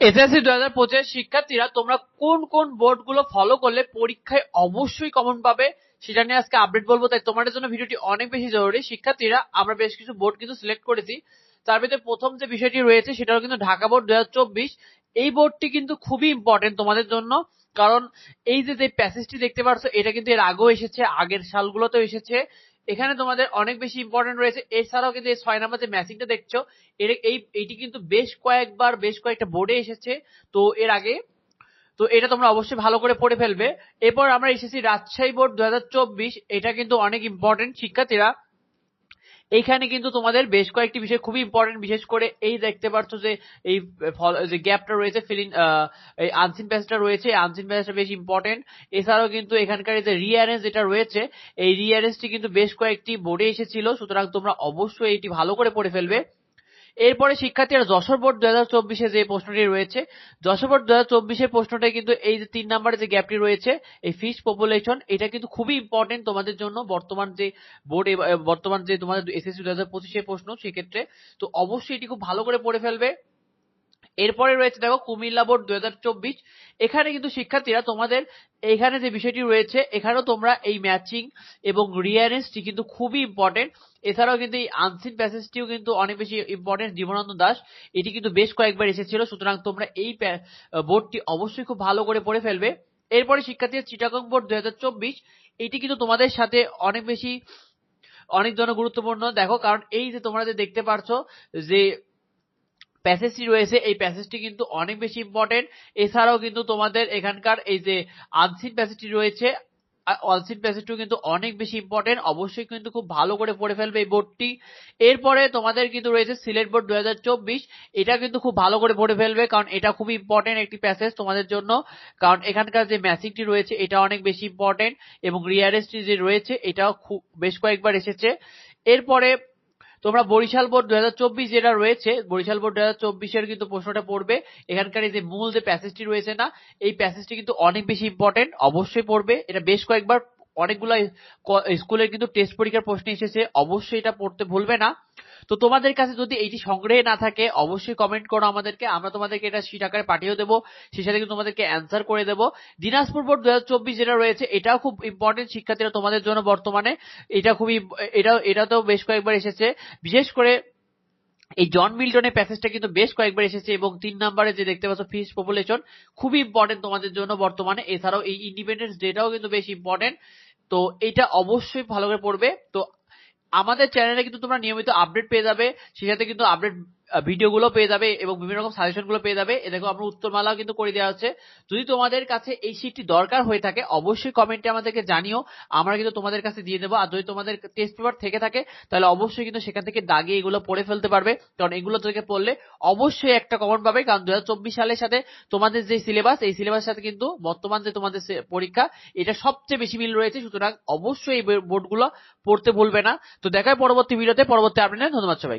SSC দু হাজার পঁচিশ শিক্ষার্থীরা তোমরা কোন কোন বোর্ডগুলো ফলো করলে পরীক্ষায় অবশ্যই কমন পাবে, সেটা নিয়ে আজকে আপডেট বলব, তাই তোমাদের জন্য ভিডিওটি অনেক বেশি জরুরি। শিক্ষার্থীরা, আমরা বেশ কিছু বোর্ড কিন্তু সিলেক্ট করেছি। তার ভিতরে প্রথম যে বিষয়টি রয়েছে, সেটা হলো কিন্তু ঢাকা বোর্ড দু হাজার চব্বিশ। এই বোর্ডটি কিন্তু খুবই ইম্পর্টেন্ট তোমাদের জন্য, কারণ এই যে যে প্যাসেজটি দেখতে পাচ্ছ এটা কিন্তু এর আগেও এসেছে, আগের সালগুলোতেও এসেছে। এখানে তোমাদের অনেক বেশি ইম্পর্টেন্ট রয়েছে। এছাড়াও কিন্তু ছয় নাম্বার যে ম্যাচিংটা দেখছ, এর এই, এইটি কিন্তু বেশ কয়েকবার, বেশ কয়েকটা বোর্ডে এসেছে। তো এর আগে, তো এটা তোমরা অবশ্যই ভালো করে পড়ে ফেলবে। এরপর আমরা এসেছি রাজশাহী বোর্ড দু হাজার চব্বিশ। এটা কিন্তু অনেক ইম্পর্টেন্ট শিক্ষার্থীরা এইখানে কিন্তু তোমাদের বেশ কয়েকটি বিষয় খুবই ইম্পর্টেন্ট বিশেষ করে এই দেখতে পারছ যে এই যে গ্যাপটা রয়েছে ফিলিং এই আনসিন প্যাসেজটা রয়েছে। আনসিন প্যাসেজটা বেশ ইম্পর্টেন্ট এছাড়াও কিন্তু এখানকার যে রিঅ্যারেঞ্জ যেটা রয়েছে, এই রিঅ্যারেঞ্জটি কিন্তু বেশ কয়েকটি বোর্ডে এসেছিল। সুতরাং তোমরা অবশ্যই এটি ভালো করে পড়ে ফেলবে। এরপরে শিক্ষার্থীরা যশোর বোর্ড দু হাজার চব্বিশে যে প্রশ্নটি রয়েছে, যশোর বোর্ড দু হাজার প্রশ্নটা কিন্তু এই যে তিন নম্বরে যে গ্যাপটি রয়েছে, এই ফিশ পপুলেশন, এটা কিন্তু খুবই ইম্পর্টেন্ট তোমাদের জন্য বর্তমান যে বোর্ড বর্তমান যে তোমাদের এসএসসি দু হাজার পঁচিশের প্রশ্ন সেক্ষেত্রে। তো অবশ্যই এটি খুব ভালো করে পড়ে ফেলবে। এরপরে রয়েছে দেখো কুমিল্লা বোর্ড দু হাজার চব্বিশ। এখানে কিন্তু শিক্ষার্থীরা তোমাদের এখানে যে বিষয়টি রয়েছে, এখানেও তোমরা এই ম্যাচিং এবং রিয়ারেন্সটি কিন্তু খুবই ইম্পর্টেন্ট এছাড়াও কিন্তু এই আনসিন প্যাসেজটিও কিন্তু অনেক বেশি ইম্পর্টেন্ট জীবনানন্দ দাস, এটি কিন্তু বেশ কয়েকবার এসেছিল, সুতরাং তোমরা এই বোর্ডটি অবশ্যই খুব ভালো করে পড়ে ফেলবে। এরপরে শিক্ষার্থীরা চিটাগং বোর্ড দু হাজার চব্বিশ, এটি কিন্তু তোমাদের সাথে অনেক বেশি, অনেক জন্য গুরুত্বপূর্ণ দেখো, কারণ এই যে তোমরা যে দেখতে পারছ যে প্যাসেজটি রয়েছে, এই প্যাসেজটি কিন্তু অনেক বেশি ইম্পর্টেন্ট এছাড়াও কিন্তু তোমাদের এখানকার এই যে আনসিন প্যাসেজটি রয়েছে অনসিন প্যাসেজটিও কিন্তু অনেক বেশি ইম্পর্টেন্ট অবশ্যই কিন্তু খুব ভালো করে পড়ে ফেলবে এই বোর্ডটি এরপরে তোমাদের কিন্তু রয়েছে সিলেট বোর্ড দু হাজার চব্বিশ। এটা কিন্তু খুব ভালো করে পড়ে ফেলবে, কারণ এটা খুবই ইম্পর্টেন্ট একটি প্যাসেজ তোমাদের জন্য। কারণ এখানকার যে ম্যাচিংটি রয়েছে, এটা অনেক বেশি ইম্পর্টেন্ট এবং রিয়ারেস্টটি যে রয়েছে, এটাও খুব, বেশ কয়েকবার এসেছে। এরপরে তোমরা বরিশাল বোর্ড চব্বিশ যেটা রয়েছে, বরিশাল বোর্ড দু হাজার কিন্তু প্রশ্নটা পড়বে। এখানকার এই যে মূল যে প্যাসেজটি রয়েছে না, এই প্যাসেজটি কিন্তু অনেক বেশি ইম্পর্টেন্ট অবশ্যই পড়বে। এটা বেশ কয়েকবার অনেকগুলো স্কুলের কিন্তু টেস্ট পরীক্ষার প্রশ্ন এসেছে, অবশ্যই এটা পড়তে ভুলবে না। তো তোমাদের কাছে যদি এইটি সংগ্রহে না থাকে, অবশ্যই কমেন্ট করো আমাদেরকে, আমরা তোমাদেরকে এটা সিট আকারে পাঠিয়ে দেবো, সেই সাথে কিন্তু তোমাদেরকে অ্যান্সার করে দেবো। দিনাজপুর বোর্ড দু হাজার চব্বিশ যেটা রয়েছে, এটাও খুব ইম্পর্টেন্ট শিক্ষার্থীরা তোমাদের জন্য বর্তমানে। এটা খুবই, এটা এটাতেও বেশ কয়েকবার এসেছে। বিশেষ করে এই জন মিল্টনের প্যাসেজটা কিন্তু বেশ কয়েকবার এসেছে এবং তিন নম্বরে যে দেখতে পাচ্ছ ফিস পপুলেশন, খুবই ইম্পর্টেন্ট তোমাদের জন্য বর্তমানে। এছাড়াও এই ইন্ডিপেন্ডেন্স ডেটাও কিন্তু বেশ ইম্পর্টেন্ট তো এটা অবশ্যই ভালো করে পড়বে। তো আমাদের চ্যানেলে কিন্তু তোমরা নিয়মিত আপডেট পেয়ে যাবে। সেটাতে কিন্তু আপডেট ভিডিওগুলো পেয়ে যাবে এবং বিভিন্ন রকম সাজেশনগুলো পেয়ে যাবে। এ দেখো, আমরা উত্তরমালাও কিন্তু করে দেওয়া হচ্ছে যদি তোমাদের কাছে এই শীটটি দরকার হয়ে থাকে, অবশ্যই কমেন্টে আমাদেরকে জানিও। আমরা কিন্তু তোমাদের কাছে দিয়ে দেবো। আর যদি তোমাদের টেস্ট পেপার থেকে থাকে, তাহলে অবশ্যই কিন্তু সেখান থেকে দাগিয়ে এগুলো পড়ে ফেলতে পারবে। কারণ এগুলো থেকে পড়লে অবশ্যই একটা কমন পাবে। কারণ দু হাজার চব্বিশ সালের সাথে তোমাদের যে সিলেবাস এই সিলেবাসের সাথে কিন্তু বর্তমান যে তোমাদের পরীক্ষা, এটা সবচেয়ে বেশি মিল রয়েছে। সুতরাং অবশ্যই এই বোর্ডগুলো পড়তে ভুলবে না। তো দেখায় পরবর্তী ভিডিওতে পরবর্তী আপডেট ধন্যবাদ সবাই